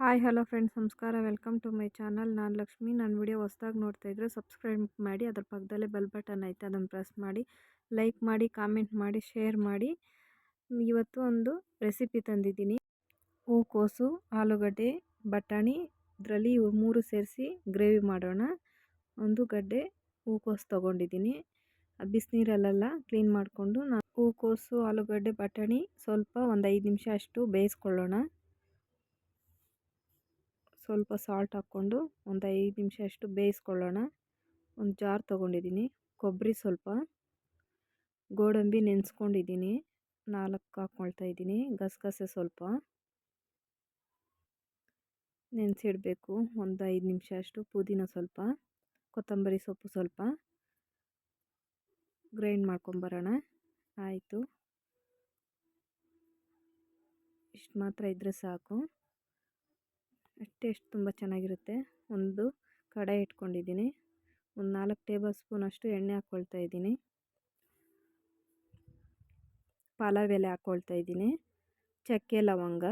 Hi, hello friends, ನಮಸ್ಕಾರ. Welcome to my channel. ನಾನು ಲಕ್ಷ್ಮಿ. ನನ್ನ ವಿಡಿಯೋ ಹೊಸ್ದಾಗಿ ನೋಡ್ತಾ ಇದ್ದರೆ ಸಬ್ಸ್ಕ್ರೈಬ್ ಮಾಡಿ, ಅದ್ರ ಪಕ್ಕದಲ್ಲೇ ಬೆಲ್ ಬಟನ್ ಐತೆ, ಅದನ್ನು ಪ್ರೆಸ್ ಮಾಡಿ, ಲೈಕ್ ಮಾಡಿ, ಕಾಮೆಂಟ್ ಮಾಡಿ, ಶೇರ್ ಮಾಡಿ. ಇವತ್ತು ಒಂದು ರೆಸಿಪಿ ತಂದಿದ್ದೀನಿ. ಹೂಕೋಸು, ಆಲೂಗಡ್ಡೆ, ಬಟಾಣಿ, ಇದರಲ್ಲಿ ಇವು ಮೂರು ಸೇರಿಸಿ ಗ್ರೇವಿ ಮಾಡೋಣ. ಒಂದು ಗಡ್ಡೆ ಹೂಕೋಸು ತೊಗೊಂಡಿದ್ದೀನಿ. ಬಿಸಿನೀರಲ್ಲೆಲ್ಲ ಕ್ಲೀನ್ ಮಾಡಿಕೊಂಡು ನಾನು ಹೂಕೋಸು, ಆಲೂಗಡ್ಡೆ, ಬಟಾಣಿ ಸ್ವಲ್ಪ ಒಂದು ಐದು ನಿಮಿಷ ಅಷ್ಟು ಬೇಯಿಸ್ಕೊಳ್ಳೋಣ. ಸ್ವಲ್ಪ ಸಾಲ್ಟ್ ಹಾಕ್ಕೊಂಡು ಒಂದು ಐದು ನಿಮಿಷ ಅಷ್ಟು ಬೇಯಿಸ್ಕೊಳ್ಳೋಣ. ಒಂದು ಜಾರ್ ತೊಗೊಂಡಿದ್ದೀನಿ ಕೊಬ್ಬರಿ ಸ್ವಲ್ಪ. ಗೋಡಂಬಿ ನೆನೆಸ್ಕೊಂಡಿದ್ದೀನಿ ನಾಲ್ಕು ಹಾಕ್ಕೊಳ್ತಾ ಇದ್ದೀನಿ ಗಸಗಸೆ ಸ್ವಲ್ಪ. ನೆನೆಸಿಡಬೇಕು. ಒಂದು ಐದು ನಿಮಿಷ ಅಷ್ಟು. ಪುದೀನ ಸ್ವಲ್ಪ. ಕೊತ್ತಂಬರಿ ಸೊಪ್ಪು ಸ್ವಲ್ಪ. ಗ್ರೈಂಡ್ ಮಾಡ್ಕೊಂಬರೋಣ. ಆಯಿತು. ಇಷ್ಟು ಮಾತ್ರ ಇದ್ದರೆ ಸಾಕು. ಟೇಸ್ಟ್ ತುಂಬ ಚೆನ್ನಾಗಿರುತ್ತೆ. ಒಂದು ಕಡಾಯಿ ಇಟ್ಕೊಂಡಿದ್ದೀನಿ. ಒಂದು ನಾಲ್ಕು ಟೇಬಲ್ ಸ್ಪೂನಷ್ಟು ಎಣ್ಣೆ ಹಾಕ್ಕೊಳ್ತಾ ಇದ್ದೀನಿ. ಪಲಾವ್ ಎಲೆ ಹಾಕ್ಕೊಳ್ತಾ ಇದ್ದೀನಿ. ಚಕ್ಕೆ ಲವಂಗ.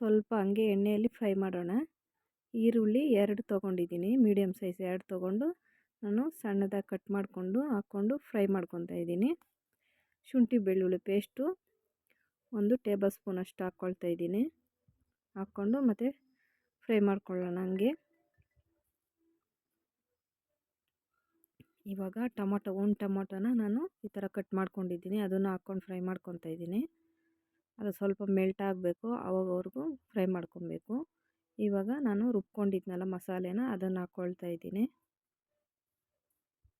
ಸ್ವಲ್ಪ ಹಂಗೆ ಎಣ್ಣೆಯಲ್ಲಿ ಫ್ರೈ ಮಾಡೋಣ. ಈರುಳ್ಳಿ ಎರಡು ತೊಗೊಂಡಿದ್ದೀನಿ. ಮೀಡಿಯಮ್ ಸೈಜ್ ಎರಡು ತೊಗೊಂಡು ನಾನು ಸಣ್ಣದಾಗಿ ಕಟ್ ಮಾಡಿಕೊಂಡು ಹಾಕ್ಕೊಂಡು ಫ್ರೈ ಮಾಡ್ಕೊತಾ ಇದ್ದೀನಿ. ಶುಂಠಿ ಬೆಳ್ಳುಳ್ಳಿ ಪೇಸ್ಟು ಒಂದು ಟೇಬಲ್ ಸ್ಪೂನಷ್ಟು ಹಾಕ್ಕೊಳ್ತಾ ಇದ್ದೀನಿ. ಹಾಕ್ಕೊಂಡು ಮತ್ತು ಫ್ರೈ ಮಾಡ್ಕೊಳ್ಳೋಣ ಹಂಗೆ. ಇವಾಗ ಟೊಮೊಟೊ ಒಂದು ಟೊಮೊಟೊನ ನಾನು ಈ ಥರ ಕಟ್ ಮಾಡ್ಕೊಂಡಿದ್ದೀನಿ. ಅದನ್ನು ಹಾಕ್ಕೊಂಡು ಫ್ರೈ ಮಾಡ್ಕೊತಾ ಇದ್ದೀನಿ. ಅದು ಸ್ವಲ್ಪ ಮೆಲ್ಟ್ ಆಗಬೇಕು ಅವಾಗವರೆಗೂ ಫ್ರೈ ಮಾಡ್ಕೊಬೇಕು. ಇವಾಗ ನಾನು ರುಬ್ಕೊಂಡಿದ್ನಲ್ಲ ಮಸಾಲೆನ, ಅದನ್ನು ಹಾಕ್ಕೊಳ್ತಾ ಇದ್ದೀನಿ.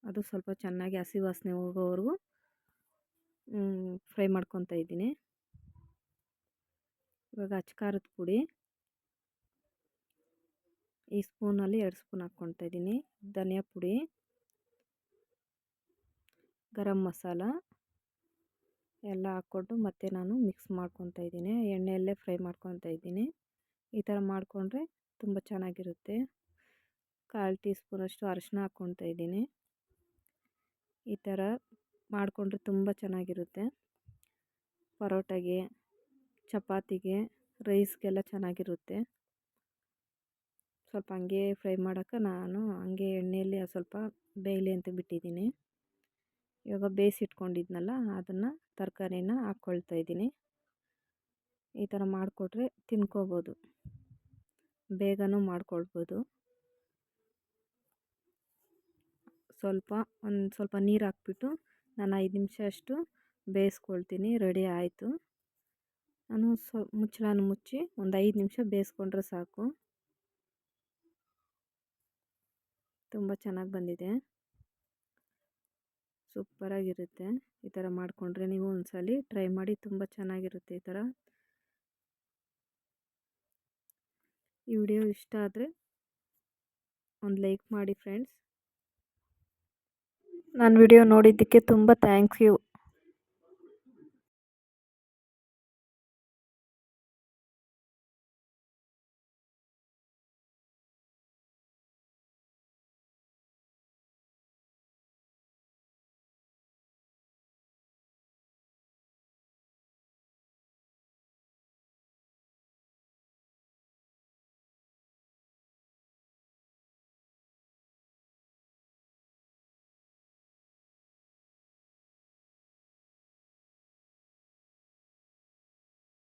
ಅದು ಸ್ವಲ್ಪ ಚೆನ್ನಾಗಿ ಹಸಿ ವಾಸನೆ ಹೋಗೋವರೆಗೂ ಫ್ರೈ ಮಾಡ್ಕೊತಾ ಇದ್ದೀನಿ. ಇವಾಗ ಅಚ್ಕಾರದ ಪುಡಿ. ಈ ಸ್ಪೂನಲ್ಲಿ ಎರಡು ಸ್ಪೂನ್ ಹಾಕ್ಕೊತಾ ಇದ್ದೀನಿ. ಧನಿಯಾ ಪುಡಿ. ಗರಂ ಮಸಾಲ. ಎಲ್ಲ ಹಾಕ್ಕೊಂಡು ಮತ್ತೆ ನಾನು ಮಿಕ್ಸ್ ಮಾಡ್ಕೊತಾ ಇದ್ದೀನಿ. ಎಣ್ಣೆಯಲ್ಲೇ ಫ್ರೈ ಮಾಡ್ಕೊತಾ ಇದ್ದೀನಿ. ಈ ಥರ ಮಾಡಿಕೊಂಡ್ರೆ ತುಂಬ ಚೆನ್ನಾಗಿರುತ್ತೆ. ಕಾಲು ಟೀ ಸ್ಪೂನಷ್ಟು ಅರಶಿನ ಹಾಕ್ಕೊತಾ ಇದ್ದೀನಿ. ಈ ಥರ ಮಾಡಿಕೊಂಡ್ರೆ ತುಂಬ ಚೆನ್ನಾಗಿರುತ್ತೆ. ಪರೋಟಾಗೆ ಚಪಾತಿಗೆ ರೈಸ್ಗೆಲ್ಲ ಚೆನ್ನಾಗಿರುತ್ತೆ. ಸ್ವಲ್ಪ ಹಂಗೆ ಫ್ರೈ ಮಾಡೋಕ್ಕೆ ನಾನು ಹಂಗೆ ಎಣ್ಣೆಯಲ್ಲಿ ಸ್ವಲ್ಪ ಬೇಯಲಿ ಅಂತ ಬಿಟ್ಟಿದ್ದೀನಿ. ಇವಾಗ ಬೇಯಿಸಿಟ್ಕೊಂಡಿದ್ನಲ್ಲ ಅದನ್ನು ತರಕಾರಿನ ಹಾಕ್ಕೊಳ್ತಾ ಇದ್ದೀನಿ. ಈ ಥರ ಮಾಡಿಕೊಟ್ರೆ ತಿನ್ಕೋಬೋದು. ಬೇಗನೂ ಮಾಡ್ಕೊಳ್ಬೋದು. ಸ್ವಲ್ಪ ಒಂದು ಸ್ವಲ್ಪ ನೀರು ಹಾಕ್ಬಿಟ್ಟು ನಾನು ಐದು ನಿಮಿಷ ಅಷ್ಟು ಬೇಯಿಸ್ಕೊಳ್ತೀನಿ. ರೆಡಿ ಆಯಿತು. ನಾನು ಸ್ವ ಮುಚ್ಚಳನ ಮುಚ್ಚಿ ಒಂದು ಐದು ನಿಮಿಷ ಬೇಯಿಸ್ಕೊಂಡ್ರೆ ಸಾಕು. ತುಂಬ ಚೆನ್ನಾಗಿ ಬಂದಿದೆ. ಸೂಪರಾಗಿರುತ್ತೆ. ಈ ಥರ ಮಾಡಿಕೊಂಡ್ರೆ ನೀವು ಒಂದ್ಸಲಿ ಟ್ರೈ ಮಾಡಿ, ತುಂಬ ಚೆನ್ನಾಗಿರುತ್ತೆ ಈ ಥರ. ಈ ವಿಡಿಯೋ ಇಷ್ಟ ಆದರೆ ಒಂದು ಲೈಕ್ ಮಾಡಿ ಫ್ರೆಂಡ್ಸ್. ನಾನು ವಿಡಿಯೋ ನೋಡಿದ್ದಕ್ಕೆ ತುಂಬ ಥ್ಯಾಂಕ್ಸ್ ಯು.